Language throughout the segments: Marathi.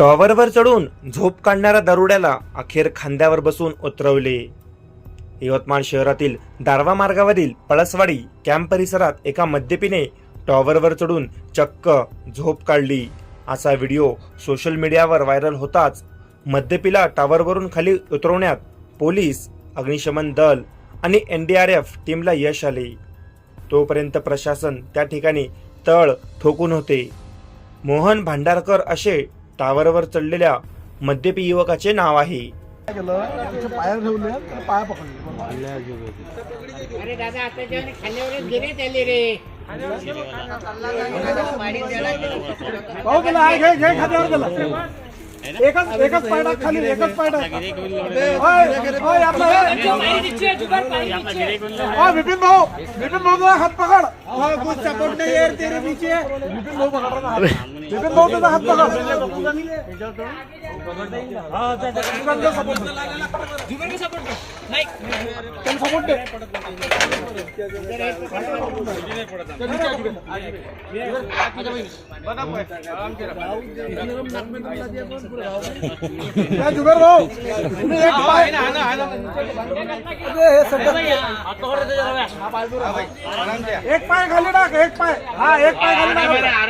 टॉवरवर चढून झोप काढणाऱ्या दरोड्याला अखेर खांद्यावर बसून उतरवले. यवतमाळ शहरातील दारवा मार्गावरील पळसवाडी कॅम्प परिसरात एका मद्यपीने टॉवरवर चढून चक्क झोप काढली. असा व्हिडिओ सोशल मीडियावर व्हायरल होताच मद्यपीला टॉवरवरून खाली उतरवण्यात पोलीस अग्निशमन दल आणि एन डी आर एफ टीमला यश आले. तोपर्यंत प्रशासन त्या ठिकाणी तळ ठोकून होते. मोहन भांडारकर असे टावरवर चढलेल्या मद्यपी युवकाचे नाव आहे. काय केलं? त्याच्या पायावर ठेवले त्याला पाया पकडले. अरे दादा आता जेवण खाल्ल्यावरच गेले त्याले रे. भाऊ गेला आहे घे घे खात्यावर गेला एकच एकच पाय टाक खाली एकच पाय टाक ओय, ओय, आपला. ओय, विपिन भाऊ विपिन भाऊ तुझा हात पकड. ओय, कुछ सपोर्ट नहीं तेरे पीछे. विपिन भाऊ पकड रहा भाऊ तुझा हात पकड हा, दे. त्याला भाऊ तुम्ही एक पाय अरे, हे सगळं- एक पाय खाली टाक एक पाय हा एक पाय खाली टाक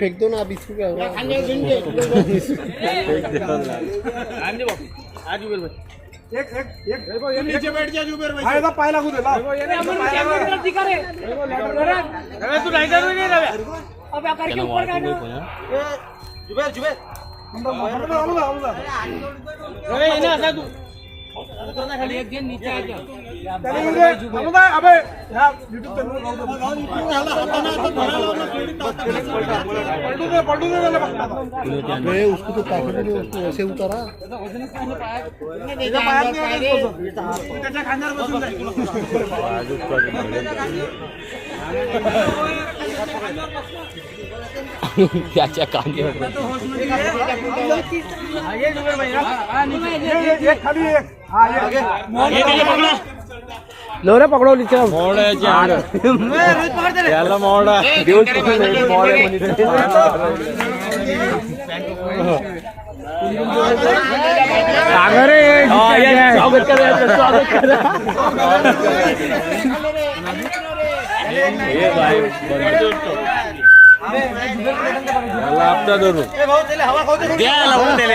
फेक दो ना आप बिस्किट का एक एक एक. ये नीचे बैठ जा जुबेर भाई फायदा पाय लागू दे ला अरे तू नाही करू नाही रव्या जुबेर असा तू. अबे उसको तो ताकत नहीं उसको ऐसे उतारा। त्याच्या खांद्यावर बसून जाय. त्याच्या कांद्यावर ये, ये, ये, खाली एक. हा, ये. लोरे पकडो. नीचे याला मोडा स्वागत करा स्वागत करा. ए,